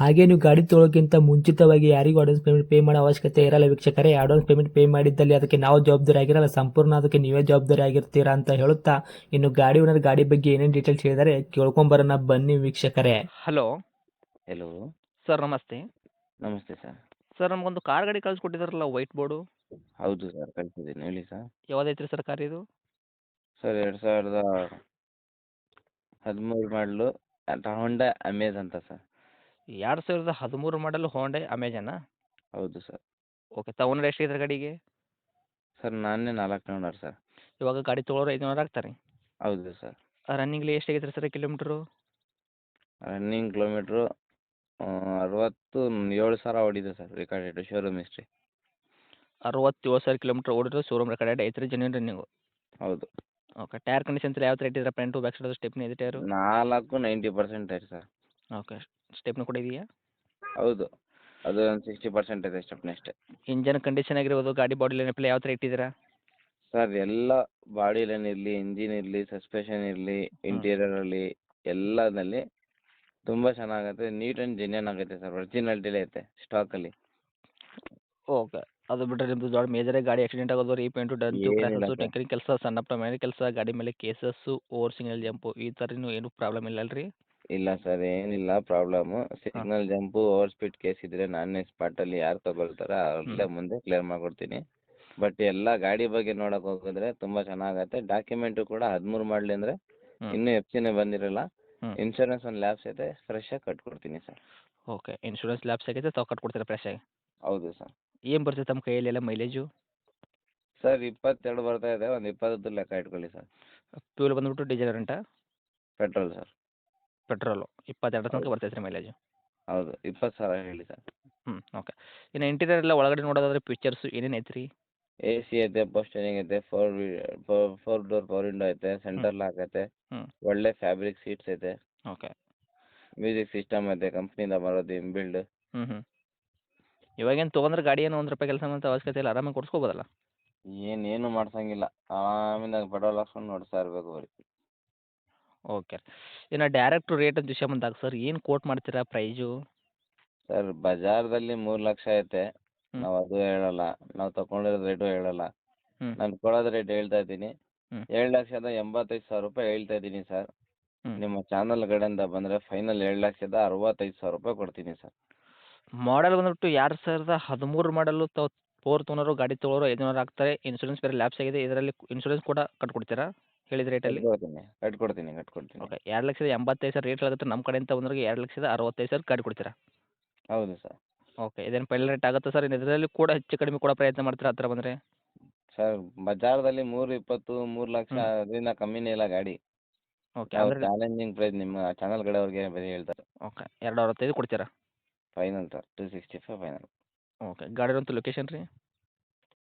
ಹಾಗೆ ನೀವು ಗಾಡಿ ತೊಳೋಕ್ಕಿಂತ ಮುಂಚಿತವಾಗಿ ಯಾರಿಗೂ ಅಡ್ವಾನ್ಸ್ ಪೇಮೆಂಟ್ ಪೇ ಮಾಡೋ ಅವಶ್ಯಕತೆ ಇರಲ್ಲ ವೀಕ್ಷಕರೇ. ಅಡ್ವಾನ್ಸ್ ಪೇಮೆಂಟ್ ಪೇ ಮಾಡಿದ್ದಲ್ಲಿ ಅದಕ್ಕೆ ನಾವು ಜವಾಬ್ದಾರಿ ಆಗಿರಲ್ಲ. ಸಂಪೂರ್ಣ ಅದಕ್ಕೆ ನೀವೇ ಜವಾಬ್ದಾರಿ ಆಗಿರ್ತೀರಾ ಅಂತ ಹೇಳುತ್ತಾ ಇನ್ನು ಗಾಡಿ ಓನರ್ ಗಾಡಿ ಬಗ್ಗೆ ಏನೇನು ಡೀಟೇಲ್ಸ್ ಹೇಳಿದರೆ ಕೇಳ್ಕೊಂಬರೋಣ ಬನ್ನಿ ವೀಕ್ಷಕರೇ. ಹಲೋ ಹಲೋ ಸರ್ ನಮಸ್ತೆ. ನಮಸ್ತೆ ಸರ್ ಸರ್ ನಮಗೊಂದು ಕಾರ್ ಗಾಡಿ ಕಳಿಸ್ಕೊಟ್ಟಿದಾರಲ್ಲ ವೈಟ್ ಬೋರ್ಡು ಹೌದು ಸರ್ ಕಳಿಸಿದ್ದೀನಿ. ಹೇಳಿ ಸರ್ ಯಾವ್ದೈತ್ರಿ ಸರ್ ಕಾರ್ ಇದು? ಸರ್ ಎರಡು ಸಾವಿರದ ಹದಿಮೂರು ಮಾಡಲು ಹೋಂಡಾ ಅಮೇಜ್ ಅಂತ ಸರ್ ಎರಡು ಸಾವಿರದ ಹದಿಮೂರು ಮಾಡಲ್ ಹೋಂಡೆ ಅಮೆಜಾನ ಹೌದು ಸರ್. ಓಕೆ ತಗೊಂಡ್ರೆ ಎಷ್ಟು ಇದ್ರ ಗಾಡಿಗೆ? ಸರ್ ನಾನೇ ನಾಲ್ಕು ತೊಗೊಂಡಾರ ಸರ್. ಇವಾಗ ಗಾಡಿ ತೊಗೊಳೋರು ಐದುನೂರು ಆಗ್ತಾರೆ. ಹೌದು ಸರ್. ರನ್ನಿಂಗ್ಲಿ ಎಷ್ಟು ಆಗೈತೆ ಸರ್ ಕಿಲೋಮೀಟ್ರು? ರನ್ನಿಂಗ್ ಕಿಲೋಮೀಟ್ರು ಅರವತ್ತು ಏಳು ಸಾವಿರ ಹೊಡಿದೆ ಸರ್ ರೆಕಾರ್ಡೆಡ್ ಶೋರೂಮ್ ಹಿಸ್ಟ್ರಿ ಅರವತ್ತೇಳು ಸಾವಿರ ಕಿಲೋಮೀಟ್ರ್ ಓಡಿದ್ರು ಶೋರೂಮ್ ರೆಕಾರ್ಡ್ ಐತ್ರಿ ಜೆನ್ಯೂನ್ ರನ್ನಿಂಗು ಹೌದು. ಓಕೆ ಟೈರ್ ಕಂಡೀಷನ್ಸ್ ಯಾವ ಥರ ಇಟ್ಟಿದ್ರೆ ಫ್ರಂಟು ಬ್ಯಾಕ್ ಸೈಡ್ ಸ್ಟೆಪ್ನಿ ಇದೆ ಟೈರು ನಾಲ್ಕು ನೈಂಟಿ ಪರ್ಸೆಂಟ್ ಐತೆ ಸರ್. ಓಕೆ ಸ್ಟೆಪ್ನು ಕೂಡ ಇದೆಯಾ? ಹೌದು ಅದು ಒಂದು ಸಿಕ್ಸ್ಟಿ ಪರ್ಸೆಂಟ್ ಇದೆ ಸ್ಟೆಪ್ನ ಅಷ್ಟೇ. ಇಂಜನ್ ಕಂಡೀಷನ್ ಆಗಿರ್ಬೋದು ಗಾಡಿ ಬಾಡಿ ಲೈನಪ್ಲೆ ಯಾವ ಥರ ಇಟ್ಟಿದ್ದೀರಾ? ಸರ್ ಎಲ್ಲ ಬಾಡಿ ಲೈನ್ ಇರಲಿ ಇಂಜಿನ್ ಇರಲಿ ಸಸ್ಪೆಷನ್ ಇರಲಿ ಇಂಟೀರಿಯರಲ್ಲಿ ಎಲ್ಲದಲ್ಲಿ ತುಂಬ ಚೆನ್ನಾಗೈತೆ ನೀಟ್ ಆ್ಯಂಡ್ ಜೆನ್ಯನ್ ಆಗುತ್ತೆ ಸರ್ ಒರಿಜಿನಾಲಿಟಿಲೇ ಐತೆ ಸ್ಟಾಕಲ್ಲಿ ಓಕೆ ಅದು ಬಿಟ್ಟರೆ ನಿಮ್ಮದು ದೊಡ್ಡ ಮೇಜರ್ ಗಾಡಿ ಆಕ್ಸಿಡೆಂಟ್ ಆಗೋದು ರೀಪೇಂಟು ಡಂತು ಸರ್. ಟೆಂಕರಿಂಗ್ ಕೆಲಸ ಸಣ್ಣ ಪುಟ್ಟ ಮನೆ ಕೆಲಸ ಗಾಡಿ ಮೇಲೆ ಕೇಸಸ್ಸು ಓವರ್ ಸಿಂಗಲ್ ಜಂಪು ಈ ಥರನೂ ಏನು ಪ್ರಾಬ್ಲಮ್ ಇಲ್ಲ ಅಲ್ರಿ? ಇಲ್ಲ ಸರ್ ಏನಿಲ್ಲ problem signal jump over speed case ಇದ್ರೆ ನಾನೇ ಸ್ಪಾಟಲ್ಲಿ ಯಾರು ತಗೊಳ್ತಾರೆ ಅವ್ರಲ್ಲೇ ಮುಂದೆ ಕ್ಲಿಯರ್ ಮಾಡ್ಕೊಡ್ತೀನಿ. ಬಟ್ ಎಲ್ಲ ಗಾಡಿ ಬಗ್ಗೆ ನೋಡಕ್ ಹೋಗಿದ್ರೆ ತುಂಬಾ ಚೆನ್ನಾಗುತ್ತೆ. ಡಾಕ್ಯುಮೆಂಟು ಕೂಡ ಹದಿಮೂರು ಮಾಡಲಿ ಅಂದ್ರೆ ಇನ್ನು ಸಿನೇ ಬಂದಿರಲ್ಲ. ಇನ್ಶೂರೆನ್ಸ್ ಒಂದು ಲ್ಯಾಬ್ಸ್ ಐತೆ ಆಗಿ ಕಟ್ಕೊಡ್ತೀನಿ ಸರ್. ಓಕೆ ಇನ್ಶೂರೆನ್ಸ್ ಲ್ಯಾಬ್ಸ್ ಆಗೈತೆ ತಾವು ಕಟ್ಕೊಡ್ತೀರಾ ಫ್ರೆಶ್ ಆಗಿ? ಹೌದು ಸರ್. ಏನ್ ಬರ್ತದೆ ತಮ್ಮ ಕೈಯಲ್ಲಿ ಎಲ್ಲ ಮೈಲೇಜು ಸರ್ ಇಪ್ಪತ್ತೆರಡು ಬರ್ತಾ ಇದೆ ಒಂದು ಇಪ್ಪತ್ತು ಲೆಕ್ಕ ಇಟ್ಕೊಳ್ಳಿ ಸರ್. ಫ್ಯೂಲ್ ಬಂದ್ಬಿಟ್ಟು ಡೀಸೆಲ್ ರೆಂಟ ಪೆಟ್ರೋಲ್ ಸರ್. ಪೆಟ್ರೋಲು ಇಪ್ಪತ್ತೆರಡು ತನಕ. ಬರ್ತೈತೆ ರೀ ಮೈಲೇಜು ಹೌದು ಇಪ್ಪತ್ತು ಸಾವಿರ ಹೇಳಿ ಸರ್. ಹ್ಞೂ ಓಕೆ ಇನ್ನು ಇಂಟೀರಿಯರ್ ಎಲ್ಲ ಒಳಗಡೆ ನೋಡೋದಾದ್ರೆ ಫೀಚರ್ಸು ಏನೇನು ಐತ್ರಿ? ಎ ಸಿ ಐತೆ ಬಸ್ ಸ್ಟ್ಯಾಂಡಿಂಗ್ ಐತೆ four four door four window ಐತೆ ಸೆಂಟರ್ ಲಾಕ್ ಐತೆ ಹ್ಮ್. ಒಳ್ಳೆ ಫ್ಯಾಬ್ರಿಕ್ ಸೀಟ್ಸ್ ಐತೆ. ಓಕೆ ಮ್ಯೂಸಿಕ್ ಸಿಸ್ಟಮ್ ಐತೆ ಕಂಪ್ನಿಯಿಂದ ಬರೋದು ಇನ್ಬಿಲ್ಡ್ ಹ್ಞೂ ಹ್ಞೂ ಇವಾಗೇನು ತೊಗೊಂಡ್ರೆ ಗಾಡಿ ಏನು ಒಂದು ರೂಪಾಯಿ ಕೆಲಸ ಅಂತ ಅವಶ್ಯಕತೆ ಇಲ್ಲ ಆರಾಮಾಗಿ ಕೊಡಿಸ್ಕೋಬೋದಲ್ಲ? ಏನೇನು ಮಾಡ್ಸಂಗಿಲ್ಲ. ಆರಾಮಿಂದ ಪೆಟ್ರೋಲ್ ಹಾಕ್ಸ್ಕೊಂಡು ನೋಡ್ತಾ ಇರಬೇಕು ಬರೀ ಓಕೆ. ಇನ್ನು ಡೈರೆಕ್ಟ್ ರೇಟ್ ಅಂತ ವಿಷಯ ಬಂದಾಗ ಸರ್ ಏನು ಕೋಟ್ ಮಾಡ್ತೀರಾ ಪ್ರೈಜು ಸರ್ ಬಜಾರ್ದಲ್ಲಿ ಮೂರು ಲಕ್ಷ ಐತೆ. ನಾವು ಅದು ಹೇಳಲ್ಲ. ನಾವು ತಗೊಂಡಿರೋ ರೇಟು ಹೇಳಲ್ಲ. ಹ್ಮ್. ನಾನು ಕೊಡೋದು ರೇಟ್ ಹೇಳ್ತಾ ಇದ್ದೀನಿ. ಹ್ಮ್. ಏಳು ಲಕ್ಷದ ಎಂಬತ್ತೈದು ಸಾವಿರ ರೂಪಾಯಿ ಹೇಳ್ತಾ ಇದ್ದೀನಿ ಸರ್. ಹ್ಮ್. ನಿಮ್ಮ ಚಾನಲ್ ಕಡೆಯಿಂದ ಬಂದ್ರೆ ಫೈನಲ್ ಏಳು ಲಕ್ಷದ ಅರವತ್ತೈದು ಸಾವಿರ ರೂಪಾಯಿ ಕೊಡ್ತೀನಿ ಸರ್. ಮಾಡೆಲ್ ಬಂದ್ಬಿಟ್ಟು ಎರಡು ಸಾವಿರದ ಹದಿಮೂರು ಮಾಡಲು ತಾವು ಫೋರ್ ತೊಗೊಳೋರು ಗಾಡಿ ತೊಗೊಳೋರು ಜನ ಆಗ್ತಾರೆ. ಇನ್ಶೂರೆನ್ಸ್ ಬೇರೆ ಲ್ಯಾಪ್ಸ್ ಆಗಿದೆ. ಇದರಲ್ಲಿ ಇನ್ಶೂರೆನ್ಸ್ ಕೂಡ ಕಟ್ಕೊಡ್ತೀರಾ? ಹೇಳಿದ ರೇಟಲ್ಲಿ ಕಟ್ಕೊಡ್ತೀನಿ ಕಟ್ಕೊಡ್ತೀನಿ ಕಟ್ಕೊಡ್ತೀನಿ ಓಕೆ ಎರಡು ಲಕ್ಷದ ಎಂಬತ್ತೈದು ಸಾವಿರ ರೇಟ್ ಆಗುತ್ತೆ ನಮ್ಮ ಕಡೆಯಿಂದ ಬಂದ್ರೆ ಎರಡು ಲಕ್ಷದ ಅರವತ್ತೈದು ಸಾವಿರ ಗಾಡಿ ಕೊಡ್ತೀರಾ? ಹೌದು ಸರ್. ಓಕೆ ಇದೇನು ಫೈನಲ್ ರೇಟ್ ಆಗುತ್ತೆ ಸರ್? ಇನ್ನು ಇದರಲ್ಲಿ ಕೂಡ ಹೆಚ್ಚು ಕಡಿಮೆ ಕೊಡೋ ಪ್ರಯತ್ನ ಮಾಡ್ತೀರಾ ಹತ್ತಿರ ಬಂದರೆ? ಸರ್ ಬಜಾರ್ದಲ್ಲಿ ಮೂರು ಇಪ್ಪತ್ತು ಮೂರು ಲಕ್ಷ ಹ್ಮ್. ಅದರಿಂದ ಕಮ್ಮಿನೇ ಇಲ್ಲ ಗಾಡಿ. ಓಕೆ ಅಂದರೆ ಚಾಲೆಂಜಿಂಗ್ ಪ್ರೈಸ್ ನಿಮ್ಮ ಚಾನಲ್ ಕಡೆಯವ್ರಿಗೆ ಬರೀ ಹೇಳ್ತಾರೆ. ಓಕೆ ಎರಡು ಅರವತ್ತೈದು ಕೊಡ್ತೀರಾ? Final sir two sixty five final okay ಗಾಡಿರೋಂಥ location ರೀ?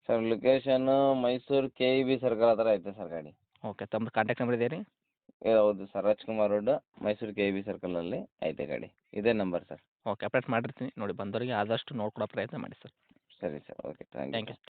Sir location Mysuru K E B circle ಹತ್ರ ಐತೆ ಸರ್ ಗಾಡಿ. ಓಕೆ ತಮ್ಮದು ಕಾಂಟ್ಯಾಕ್ಟ್ ನಂಬರ್ ಇದೆಯಾ ರೀ ಏ, ಹೌದು sir Rajkumar road Mysuru K B ಸರ್ಕಲಲ್ಲಿ ಐತೆ ಗಾಡಿ ಇದೇ ನಂಬರ್ ಸರ್. ಓಕೆ ಅಪ್ಡೇಟ್ ಮಾಡಿರ್ತೀನಿ ನೋಡಿ ಬಂದವರಿಗೆ ಆದಷ್ಟು ನೋಡ್ಕೊಡೋ ಪ್ರಯತ್ನ ಮಾಡಿ ಸರ್. ಸರಿ ಸರ್ ಓಕೆ ಥ್ಯಾಂಕ್ ಯು